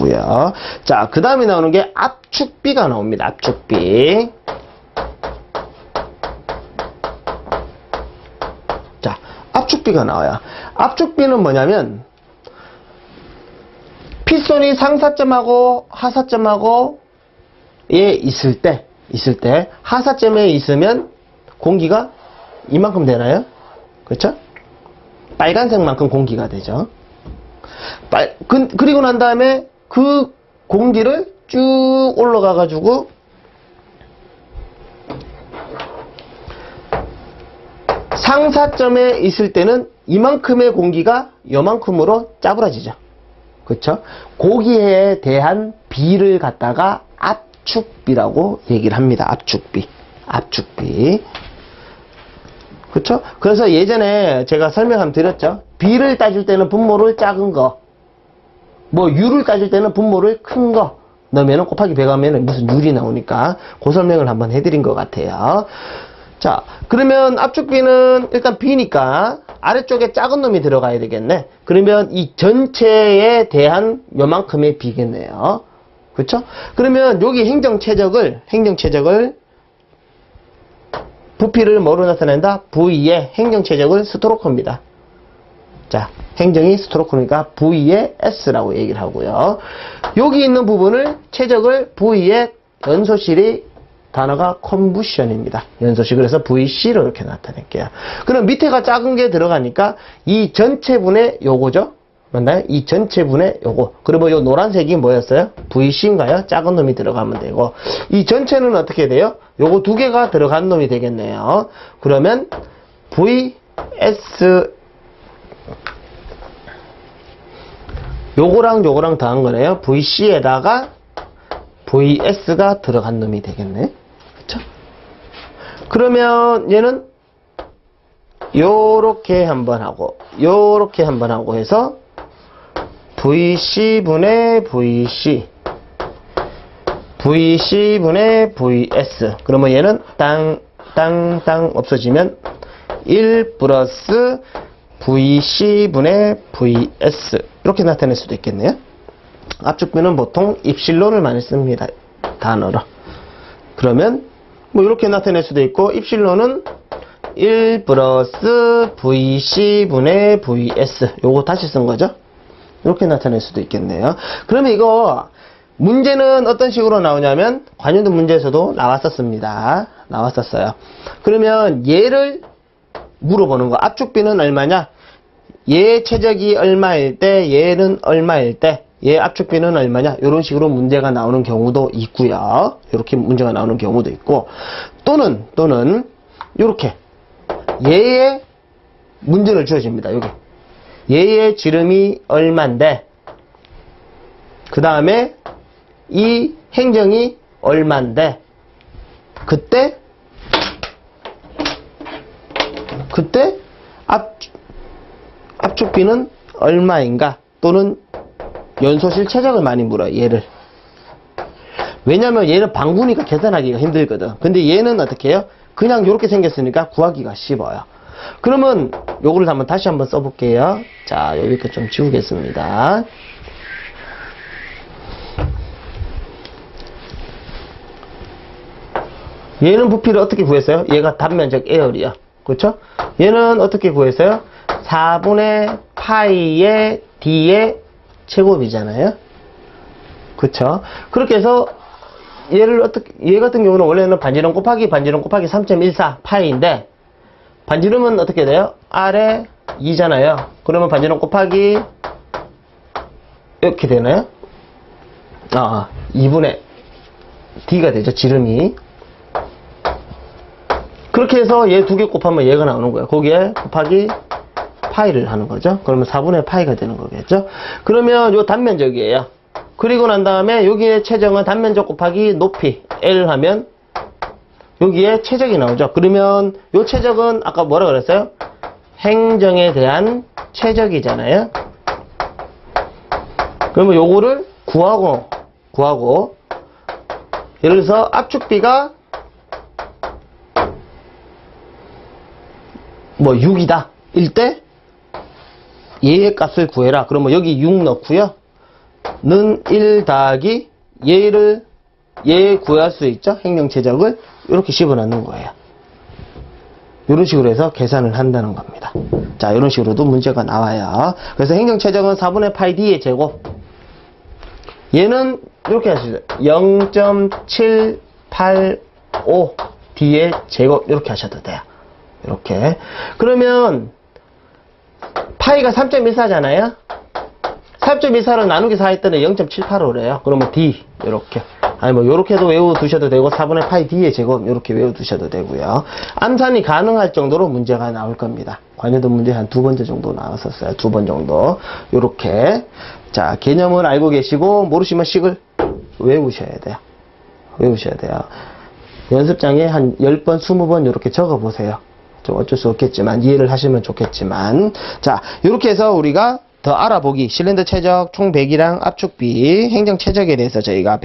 거고요. 자, 그 다음에 나오는 게 압축비가 나옵니다. 압축비. 자, 압축비가 나와요. 압축비는 뭐냐면, 피손이 상사점하고 하사점하고 에 있을 때, 있을 때, 하사점에 있으면 공기가 이만큼 되나요? 그렇죠? 빨간색만큼 공기가 되죠. 빨, 그, 그리고 난 다음에 그 공기를 쭉 올라가 가지고 상사점에 있을 때는 이만큼의 공기가 요만큼으로 짜부러지죠. 그렇죠? 고기에 대한 비를 갖다가 압축비라고 얘기를 합니다. 압축비. 압축비. 그렇죠? 그래서 예전에 제가 설명 한번 드렸죠. 비를 따질 때는 분모를 작은 거, 뭐 유를 따질 때는 분모를 큰 거 넣으면 곱하기 100 하면 무슨 유리 나오니까 그 설명을 한번 해드린 것 같아요. 자, 그러면 압축비는 일단 비니까 아래쪽에 작은 놈이 들어가야 되겠네. 그러면 이 전체에 대한 요만큼의 비겠네요. 그렇죠? 그러면 여기 행정체적을 행정체적을 부피를 뭐로 나타낸다? V의 행정체적을 스트로크입니다. 자, 행정이 스트로크니까 V의 S라고 얘기를 하고요. 여기 있는 부분을 최적을 V의 연소실이 단어가 컴부션입니다. 연소실 그래서 VC로 이렇게 나타낼게요. 그럼 밑에가 작은 게 들어가니까 이 전체분의 요거죠. 맞나요? 이 전체분의 요거. 그리고 요 노란색이 뭐였어요? VC인가요? 작은 놈이 들어가면 되고 이 전체는 어떻게 돼요? 요거 두 개가 들어간 놈이 되겠네요. 그러면 VS 요거랑 요거랑 더한 거네요. VC에다가 VS가 들어간 놈이 되겠네. 그쵸? 그러면 얘는 요렇게 한번 하고 요렇게 한번 하고 해서 VC분의 VC VC분의 VS 그러면 얘는 땅, 땅, 땅 없어지면 1 플러스 VC분의 VS 이렇게 나타낼 수도 있겠네요. 압축비는 보통 입실론을 많이 씁니다. 단어로. 그러면 뭐 이렇게 나타낼 수도 있고 입실론은 1 플러스 VC분의 VS 요거 다시 쓴 거죠. 이렇게 나타낼 수도 있겠네요. 그러면 이거 문제는 어떤 식으로 나오냐면 관련된 문제에서도 나왔었습니다. 나왔었어요. 그러면 얘를 물어보는 거. 압축비는 얼마냐? 얘 최적이 얼마일 때, 얘는 얼마일 때, 얘 압축비는 얼마냐? 이런 식으로 문제가 나오는 경우도 있고요. 이렇게 문제가 나오는 경우도 있고, 또는 또는 이렇게 얘의 문제를 주어집니다. 여기 얘의 지름이 얼만데, 그 다음에 이 행정이 얼만데, 그때 그때 압, 압 축비는 얼마인가 또는 연소실 최적을 많이 물어요 얘를 왜냐면 얘는 방구니까 계산하기가 힘들거든 근데 얘는 어떻게 해요 그냥 이렇게 생겼으니까 구하기가 쉽어요 그러면 요거를 한번 다시 한번 써볼게요 자 여기까지 좀 지우겠습니다 얘는 부피를 어떻게 구했어요? 얘가 단면적 에어리야. 그렇죠? 얘는 어떻게 구했어요? 4분의 파이의 d의 제곱이잖아요. 그렇죠? 그렇게 해서 얘를 어떻게 얘 같은 경우는 원래는 반지름 곱하기 반지름 곱하기 3.14 파이인데 반지름은 어떻게 돼요? R에 2잖아요. 그러면 반지름 곱하기 이렇게 되나요? 아, 2분의 D가 되죠. 지름이. 그렇게 해서 얘 두 개 곱하면 얘가 나오는 거예요. 거기에 곱하기 파이를 하는 거죠. 그러면 4분의 파이가 되는 거겠죠. 그러면 요 단면적이에요. 그리고 난 다음에 여기에 최정은 단면적 곱하기 높이 L 하면 여기에 최적이 나오죠. 그러면 요 최적은 아까 뭐라 그랬어요? 행정에 대한 최적이잖아요. 그러면 요거를 구하고 구하고 예를 들어서 압축비가 뭐 6이다. 일때 얘의 값을 구해라. 그러면 여기 6 넣고요. 는 1 더하기 얘를 얘 구할 수 있죠? 행령 최적을 이렇게 씹어넣는 거예요. 이런 식으로 해서 계산을 한다는 겁니다. 자, 이런 식으로도 문제가 나와요. 그래서 행정 최적은 4분의 파이 d의 제곱. 얘는 이렇게 하시죠. 0.785 d의 제곱 이렇게 하셔도 돼요. 이렇게. 그러면 파이가 3.14잖아요. 3.24를 나누기 4 했더니 0.785래요. 그러면 D 이렇게. 아니 뭐 요렇게도 외워 두셔도 되고 4분의 파이 D의 제곱 이렇게 외워 두셔도 되고요. 암산이 가능할 정도로 문제가 나올 겁니다. 관여도 문제 한 두 번째 정도 나왔었어요. 두 번 정도. 요렇게. 자, 개념을 알고 계시고 모르시면 식을 외우셔야 돼요. 외우셔야 돼요. 연습장에 한 10번, 20번 이렇게 적어 보세요. 좀 어쩔 수 없겠지만 이해를 하시면 좋겠지만. 자 이렇게 해서 우리가 더 알아보기. 실린더 최적 총 배기량 압축비 행정 최적에 대해서 저희가